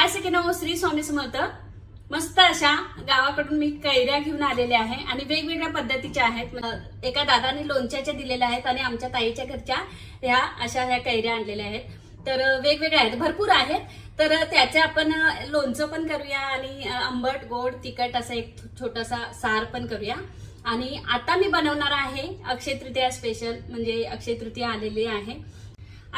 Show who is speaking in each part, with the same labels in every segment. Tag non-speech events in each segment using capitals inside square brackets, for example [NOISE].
Speaker 1: हाय सगळ्यांना श्री स्वामी समर्थ. मस्त अशा गावाकडून मी कैऱ्या घेऊन आलेल्या आहे आणि वेगवेगळ्या पद्धतीच्या आहेत. एका दादाने लोणच्याच्या दिलेल्या आहेत आणि आमच्या ताईच्या घरच्या ह्या अशा ह्या कैऱ्या आणलेल्या आहेत. तर वेगवेगळ्या आहेत. भरपूर आहेत. तर त्याचे आपण लोणचं पण करूया आणि आंबट गोड तिखट असा एक छोटासा सार पण करूया. आणि आता मी बनवणार आहे अक्षय तृतीया स्पेशल म्हणजे अक्षय तृतीया आलेली आहे.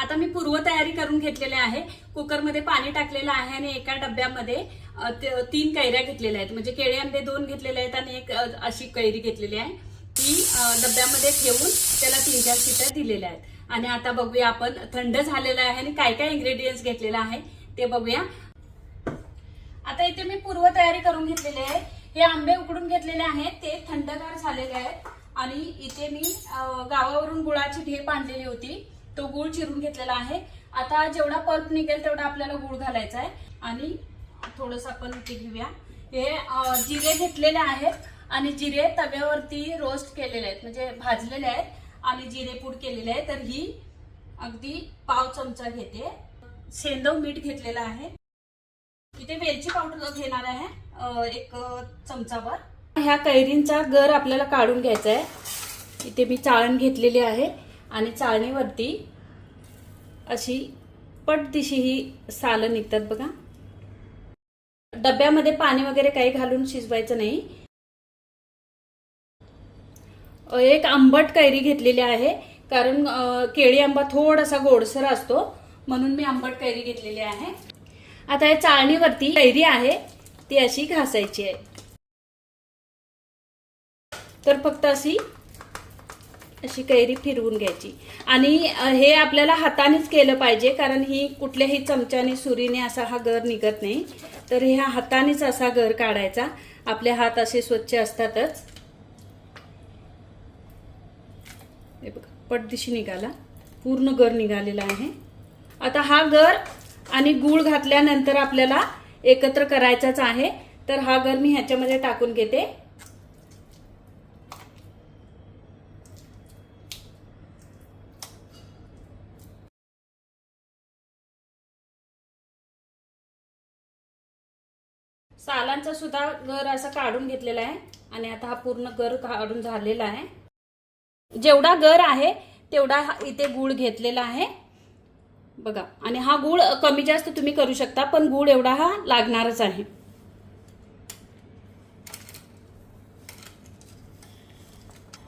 Speaker 1: आता मी पूर्वतयारी करून घेतलेली आहे. कुकरमध्ये पाणी टाकलेलं आहे आणि एका डब्यामध्ये तीन कैऱ्या घेतलेल्या आहेत. म्हणजे केळी आंबे दोन घेतलेले आहेत आणि एक अशी कैरी घेतलेली आहे. ती डब्यामध्ये ठेवून त्याला तीन चार शिट्या दिलेल्या आहेत. आणि आता बघूया आपण थंड झालेलं आहे आणि काय काय इन्ग्रेडियंट्स घेतलेलं आहे ते बघूया. आता इथे मी पूर्वतयारी करून घेतलेली आहे. हे आंबे उकडून घेतलेले आहेत. ते थंडगार झालेले आहेत. आणि इथे मी गावावरून गुळाची ढेप आणलेली होती. तो गुळ चिरून घेतलेला आहे. आता जेवढा पल्प निघेल तेवढा आपल्याला गुळ घालायचा आहे. आणि थोडस आपण ते घेऊया. हे जिरे घेतलेले आहेत आणि जिरे तव्यावरती रोस्ट केलेले आहेत. म्हणजे भाजलेले आहेत आणि जिरे पूड केलेले आहे तर ही अगदी पाव चमचा घेते. सेंदव मीठ घेतलेलं आहे. इथे वेलची पावडर घेणार आहे एक चमचावर. चमचाभर ह्या कैरींचा गर आपल्याला काढून घ्यायचा आहे. इथे मी चाळण घेतलेली आहे. आणि चाळणीवरती अशी पट दिशी ही सालं निघतात बघा. डब्यामध्ये पाणी वगैरे काही घालून शिजवायचं नाही. एक आंबट कैरी घेतलेली आहे कारण केळी आंबा थोडासा गोडसर असतो म्हणून मी आंबट कैरी घेतलेली आहे. आता या चाळणीवरती कैरी आहे ती अशी घासायची आहे. तर फक्त अशी अशी कैरी फिरवून घ्यायची. आणि हे आपल्याला हातानेच केलं पाहिजे कारण ही कुठल्याही चमच्याने सुरीने असा हा गर निघत नाही. तर ह्या हातानेच असा गर काढायचा. आपले हात असे स्वच्छ असतातच. हे बघा पटदिशी निघाला. पूर्ण गर निघालेला आहे. आता हा गर आणि गूळ घातल्यानंतर आपल्याला एकत्र करायचाच आहे. तर हा गर मी ह्याच्यामध्ये टाकून घेते. सालांचा सुद्धा गर असा काढून घेतलेला आहे आणि आता हा पूर्ण गर काढून झालेला आहे. जेवढा गर आहे तेवढा हा इथे गूळ घेतलेला आहे. बघा आणि हा गूळ कमी जास्त तुम्ही करू शकता पण गूळ एवढा हा लागणारच आहे.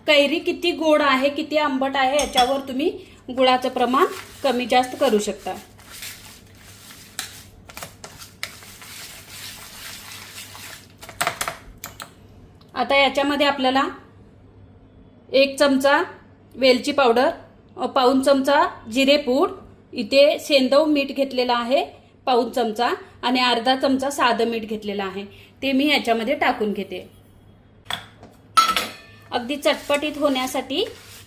Speaker 1: कैरी किती गोड आहे किती आंबट आहे याच्यावर तुम्ही गुळाचं प्रमाण कमी जास्त करू शकता. आता याच्यामध्ये आपल्याला एक चमचा वेलची पावडर पाऊन चमचा जिरेपूड इथे सेंदव मीठ घेतलेलं आहे पाऊन चमचा आणि अर्धा चमचा साधं मीठ घेतलेलं आहे. ते मी याच्यामध्ये टाकून घेते. अगदी चटपटीत होण्यासाठी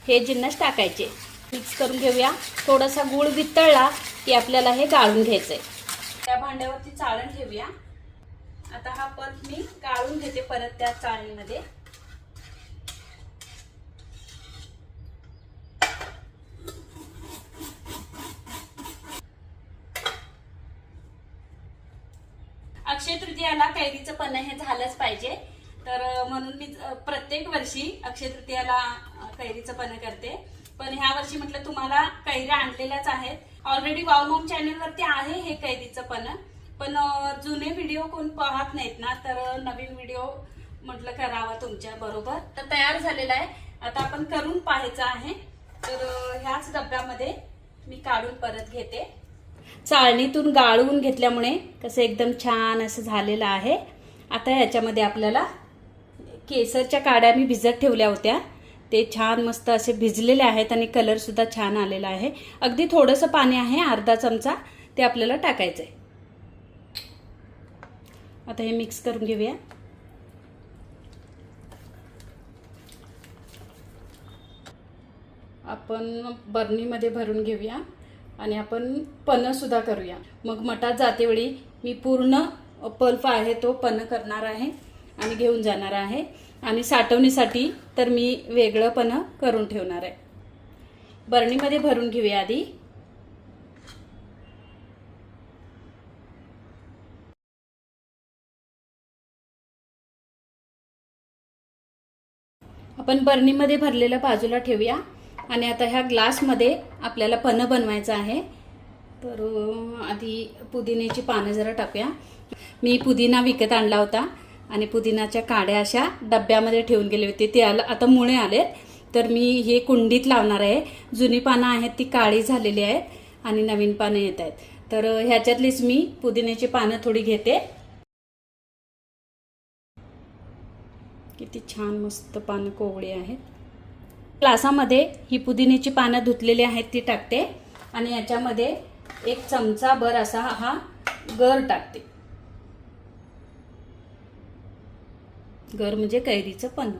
Speaker 1: हे जिन्नस टाकायचे. मिक्स करून घेऊया. थोडासा गूळ वितळला की आपल्याला हे गाळून घ्यायचं आहे त्या भांड्यावरती चाळण घेऊया आता हा पल्प मी काढून घेते परत त्या चाळणीमध्ये. अक्षय तृतीयाला कैरीचं पण हे झालंच पाहिजे. तर म्हणून मी प्रत्येक वर्षी अक्षय तृतीयाला कैरीचं पण करते. पण ह्या वर्षी म्हटलं तुम्हाला कैऱ्या आणलेल्याच आहेत. ऑलरेडी वावमोम चॅनेल वरती आहे हे कैरीचं पण पण जुने व्हिडिओ कोण पाहत नाहीत ना तर नवीन व्हिडिओ म्हटलं करावा तुमच्या बरोबर. तर तयार झालेला आहे. आता आपण करून पाहायचं आहे. तर ह्याच डब्यामध्ये मी काढून परत घेते. चाळणीतून गाळून घेतल्यामुळे कसं एकदम छान असं झालेलं आहे. आता ह्याच्यामध्ये आपल्याला केसरच्या काड्या मी भिजत ठेवल्या होत्या. ते छान मस्त असे भिजलेले आहेत आणि कलरसुद्धा छान आलेला आहे. अगदी थोडंसं पाणी आहे अर्धा चमचा ते आपल्याला टाकायचं आहे आता हे मिक्स करून घेऊया. आपण बर्नीमध्ये भरून घेऊया आणि आपण पनं करूया. मग मठात जातेवेळी मी पूर्ण पल्प आहे तो पनं करणार आहे आणि घेऊन जाणार आहे. आणि साठवणीसाठी तर मी वेगळं पनं करून ठेवणार आहे. बरणीमध्ये भरून घेऊया आधी. आपण बर्नीमध्ये भरलेलं बाजूला ठेवूया. आणि आता ह्या ग्लासमध्ये आपल्याला पनं बनवायचं आहे. तर आधी पुदिन्याची पानं जरा टाकूया. मी पुदिना विकत आणला होता. आणि पुदिनाच्या काड्या अशा डब्यामध्ये ठेवून गेले होते. ते आलं आता मुळे आलेत. तर मी हे कुंडीत लावणार आहे. जुनी पानं आहेत ती काळी झालेली आहेत. आणि नवीन पानं येत आहेत. तर ह्याच्यातलीच मी पुदिन्याची पानं थोडी घेते. किती छान मस्त पानं कोवळी आहेत. ग्लासामध्ये ही पुदिन्याची पानं धुतलेली आहेत ती टाकते आणि याच्यामध्ये एक चमचा भर असा हा गर टाकते. गर म्हणजे कैरीचं पण.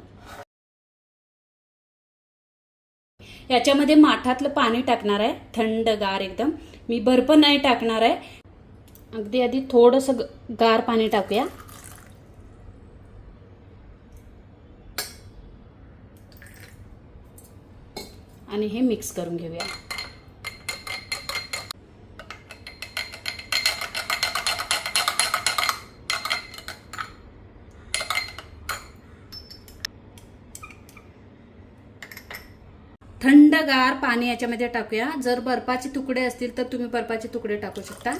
Speaker 1: याच्यामध्ये माठातलं पाणी टाकणार आहे थंड गार एकदम. मी बर्फ नाही टाकणार आहे. अगदी आधी थोडंसं गार पाणी टाकूया. आणि हे मिक्स करून घेऊया. थंडगार पाणी याच्यामध्ये टाकूया. जर बर्फाचे तुकडे असतील तर तुम्ही बर्फाचे तुकडे टाकू शकता.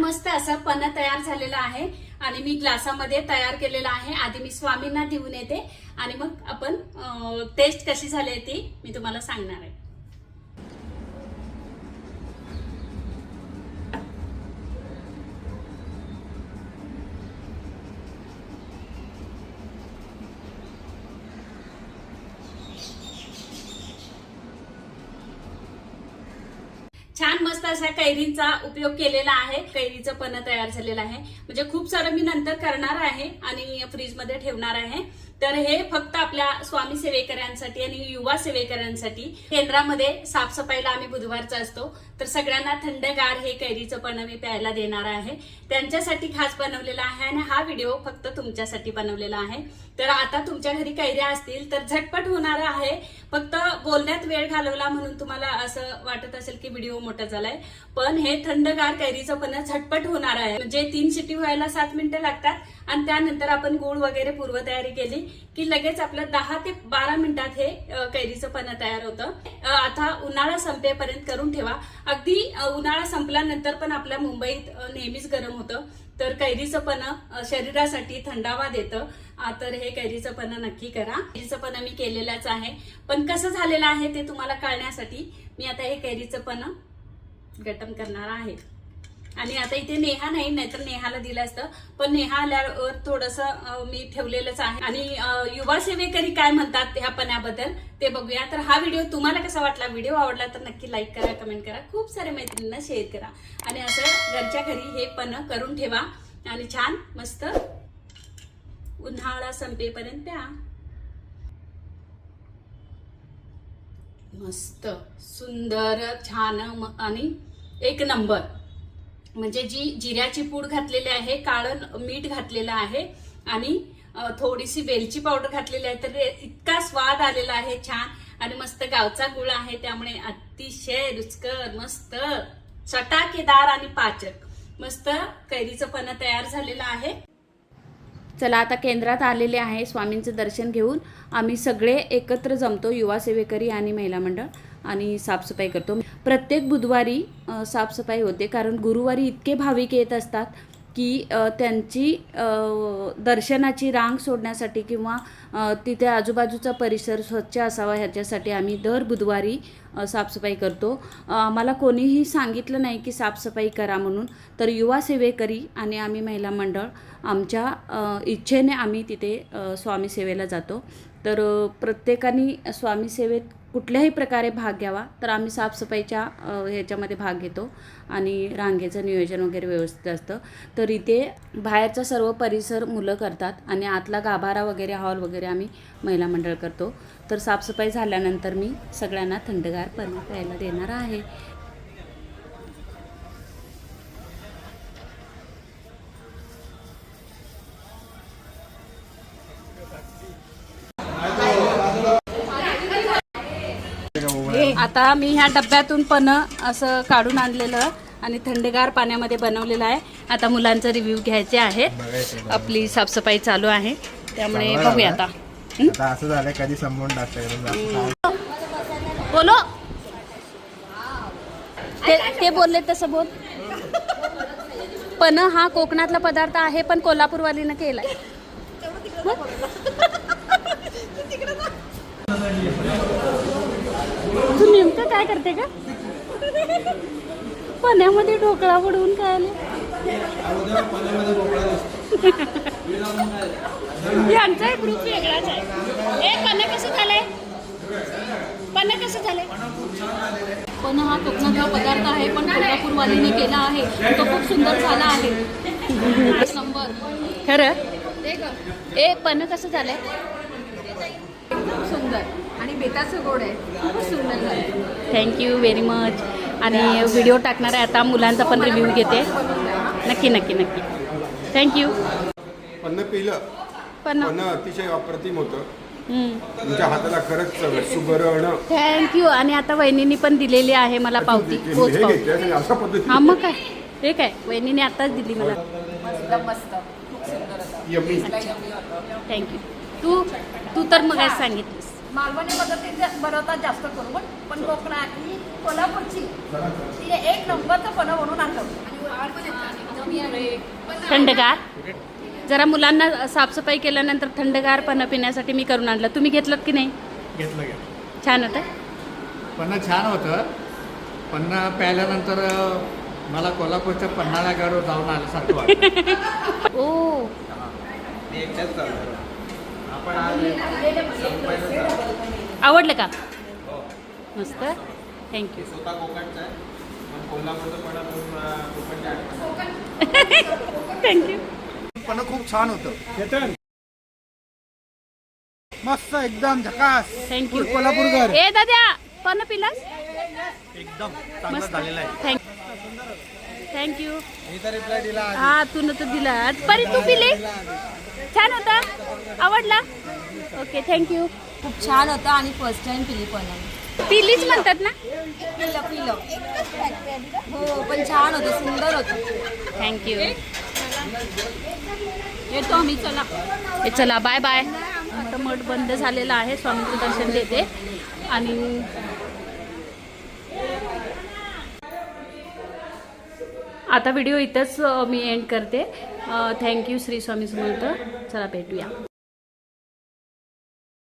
Speaker 1: छान मस्त असं पन्ना तयार झालेलं आहे आणि मी ग्लासामध्ये तयार केलेलं आहे. आधी मी स्वामींना देऊन येते आणि मग आपण टेस्ट कशी झाली ती मी तुम्हाला सांगणार आहे. छान मस्त अशा कैरीचा उपयोग केलेला आहे. कैरीचं पन्ह तयार झालेलं आहे. म्हणजे खूप सारं मी नंतर करणार आहे आणि फ्रीजमध्ये ठेवणार आहे. तर हे फक्त आपल्या स्वामी सेवेकऱ्यांसाठी आणि युवा सेवेकऱ्यांसाठी. केंद्रामध्ये साफसफाईला आम्ही बुधवारचा असतो. तर सगळ्यांना थंडगार हे कैरीचं पण मी प्यायला देणार आहे. त्यांच्यासाठी खास बनवलेला आहे आणि हा व्हिडिओ फक्त तुमच्यासाठी बनवलेला आहे. तर आता तुमच्या घरी कैऱ्या असतील तर झटपट होणार आहे. फक्त बोलण्यात वेळ घालवला म्हणून तुम्हाला असं वाटत असेल की व्हिडिओ मोठा झालाय. पण हे थंडगार कैरीचं पण झटपट होणार आहे. म्हणजे तीन शिटी व्हायला सात मिनिटं लागतात आणि त्यानंतर आपण गुळ वगैरे पूर्वतयारी केली की लगेच आपलं दहा ते बारा मिनिटात हे कैरीचं पन्ह तयार होतं. आता उन्हाळा संपेपर्यंत करून ठेवा. अगदी उन्हाळा संपल्यानंतर पण आपल्या मुंबईत नेहमीच गरम होतं. तर कैरीचं पण शरीरासाठी थंडावा देतं. तर हे कैरीचं पण नक्की करा. कैरीचं पण मी केलेलंच आहे. पण कसं झालेलं आहे ते तुम्हाला कळण्यासाठी मी आता हे कैरीचं पण गटम करणार आहे. आणि आता इथे नेहा नाही नाहीतर नेहाला दिलं असतं. पण नेहा आल्यावर थोडस मी ठेवलेलंच आहे. आणि युवा सेवेकरी काय म्हणतात ह्या पण्याबद्दल ते बघूया. तर हा व्हिडिओ तुम्हाला कसा वाटला व्हिडिओ आवडला तर नक्की लाईक करा कमेंट करा. खूप सारे मैत्रिणींना शेअर करा. आणि असं घरच्या घरी हे पण करून ठेवा. आणि छान मस्त उन्हाळा संपेपर्यंत प्या. मस्त सुंदर छान आणि एक नंबर. म्हणजे जी जिऱ्याची पूड घातलेली आहे काळं मीठ घातलेलं आहे आणि थोडीशी वेलची पावडर घातलेली आहे तर इतका स्वाद आलेला आहे छान आणि मस्त गावचा गुळ आहे त्यामुळे अतिशय रुचकर मस्त चटाकेदार आणि पाचक. मस्त कैरीचं पन्ह तयार झालेलं आहे. चला आता केंद्रात आलेले आहे स्वामींचं दर्शन घेऊन. आम्ही सगळे एकत्र जमतो युवा सेवेकरी आणि महिला मंडळ आणि साफसफाई करतो. प्रत्येक बुधवारी साफसफाई होते कारण गुरुवारी इतके भाविक येत असतात की त्यांची दर्शनाची रांग सोडण्यासाठी किंवा तिथे आजूबाजूचा परिसर स्वच्छ असावा ह्याच्यासाठी आम्ही दर बुधवारी साफसफाई करतो. आम्हाला कोणीही सांगितलं नाही की साफसफाई करा म्हणून तर युवा सेवेकरी आणि आम्ही महिला मंडळ आमच्या इच्छेने आम्ही तिथे स्वामीसेवेला स्वामी सेवेला जातो. तर प्रत्येकाने स्वामी सेवेत कुठल्याही प्रकारे भाग घ्यावा तर आम्ही साफसफाईच्या ह्याच्यामध्ये भाग घेतो आणि रांगेचं नियोजन वगैरे व्यवस्थित असतं. तर इथे बाहेरचा सर्व परिसर मुलं करतात आणि आतला गाभारा वगैरे हॉल वगैरे आम्ही महिला मंडळ करतो. तर साफसफाई झाल्यानंतर मी सगळ्यांना थंडगार पण प्यायला देणार आहे. आता मी ह्या डब्यातून पण असं काढून आणलेलं आणि थंडगार पाण्यामध्ये बनवलेलं आहे. आता मुलांचा रिव्ह्यू घ्यायचे आहेत. आपली साफसफाई चालू आहे. त्यामुळे बघूया. आता.
Speaker 2: असं झालं कधी संपवून टाकतं
Speaker 1: बोलो. ते ते बोलले तसं बोल. पण हा कोकणातला पदार्थ आहे पण कोल्हापूरवालीनं केलाय. काय करते का? पण्यामध्ये ढोकळा बुडवून खायला. यांचा एक ग्रुप वेगळाच आहे. ए पन्ना कसं झालंय? पन्ना कसं झालंय? पण हा कोकणातला पदार्थ आहे पण कोल्हापूरवालीने केला आहे. तो खूप सुंदर झाला आहे. नंबर. खरं? ए पन्न कसं झालंय? सुंदर.
Speaker 3: आणि बेताचं गोड आहे. खूपच सुंदर झालं.
Speaker 1: थँक्यू व्हेरी मच आणि व्हिडिओ टाकणार आहे आता. मुलांचा पण रिव्ह्यू घेते. नक्की नक्की नक्की. थँक्यू
Speaker 4: पन्न पिलं.
Speaker 1: पण
Speaker 4: पन्न अतिशय अप्रतिम होतं. तुमच्या हाताला खरंच सुगरण
Speaker 1: थँक्यू आणि आता वहिनीनी पण दिलेली आहे मला पावती.
Speaker 4: हे अशा
Speaker 1: हा मग काय? हे काय? वहिनीने आताच दिली मला.
Speaker 3: एकदम मस्त. खूप सुंदर होतं.
Speaker 4: यम्मी
Speaker 1: थँक्यू तू तू तर मग सांगितलीस.
Speaker 3: मालवणी पद्धतीने बनवतात जास्त करून पण पण कोकणात ही कोल्हापूरची. ती एक नंबरचं पणं म्हणून आणलं
Speaker 1: थंडगार? जरा मुलांना साफसफाई केल्यानंतर थंडगार पानं पिण्यासाठी मी करून आणलं. तुम्ही घेतलं की नाही?
Speaker 5: घेतलं घेतलं.
Speaker 1: छान होतं?
Speaker 5: पन्ना छान होतं. पन्ना प्यायल्यानंतर मला कोल्हापूरच्या पन्हाळा गड जाऊन आल्यासारखं वाटतं. [LAUGHS]
Speaker 1: ओ. आवडलं का? मस्त. थँक्यू थँक्यू [LAUGHS]
Speaker 6: पण खूप छान होतं. मस्त एकदम झकास.
Speaker 1: थँक्यू
Speaker 6: कोल्हापूरकर
Speaker 1: ए दादा पण पिलास?
Speaker 6: एकदम
Speaker 1: मस्त.
Speaker 6: झालेलं आहे.
Speaker 1: थँक थँक्यू
Speaker 6: तर
Speaker 1: हा तू न तर दिला. परी तू पिले? छान होता? आवडला? ओके थँक्यू
Speaker 3: खूप छान होतं आणि फर्स्ट टाइम पिली पण
Speaker 1: पिलीच म्हणतात ना?
Speaker 3: पिलं पिलं. हो पण छान होतं सुंदर होतं.
Speaker 1: थँक्यू
Speaker 3: येतो आम्ही चला.
Speaker 1: हे चला बाय बाय आता मठ बंद झालेला आहे स्वामीचं दर्शन देते आणि आता व्हिडिओ इथंच मी एंड करते. Thank you Shri Swami Samarth. चला भेटूया.